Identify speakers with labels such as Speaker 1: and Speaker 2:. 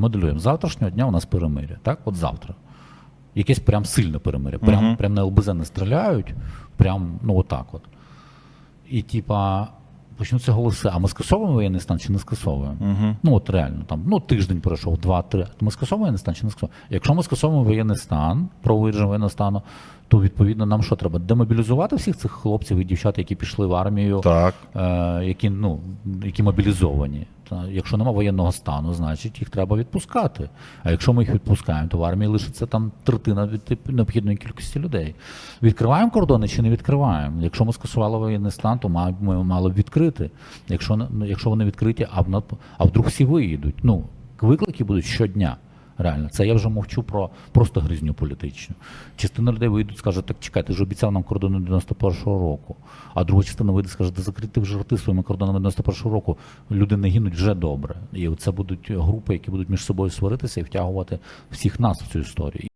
Speaker 1: моделюємо. З завтрашнього дня у нас перемиря. Так, от завтра. Якесь прям сильне перемиря. Прям,
Speaker 2: Мгм.
Speaker 1: прям на ЛБЗ не стріляють, прям ну отак от. І типа почнуться голоси, а ми скасовуємо воєнний стан чи не скасовуємо?
Speaker 2: Угу.
Speaker 1: Ну от реально, там ну тиждень пройшов, два-три. Ми скасовуємо воєнний стан чи не скасовуємо? Якщо ми скасовуємо воєнний стан, правовий режим воєнного стану, то відповідно нам що треба? Демобілізувати всіх цих хлопців і дівчат, які пішли в армію,
Speaker 2: Так.
Speaker 1: е, які, ну, які мобілізовані. Та, якщо немає воєнного стану, значить їх треба відпускати. А якщо ми їх відпускаємо, то в армії лишиться там третина від необхідної кількості людей. Відкриваємо кордони чи не відкриваємо? Якщо ми скасували воєнний стан, то ми мали б відкрити. Якщо, якщо вони відкриті, а, в- а вдруг всі виїдуть. Ну, виклики будуть щодня. Реально, це я вже мовчу про просто гризню політичну. Частина людей вийдуть, скаже, так чекай, ти ж обіцяв нам кордони 91-го року. А друга частина вийде скаже, да закрити вже рти своїми кордонами 91-го року. Люди не гинуть вже добре. І це будуть групи, які будуть між собою сваритися і втягувати всіх нас в цю історію.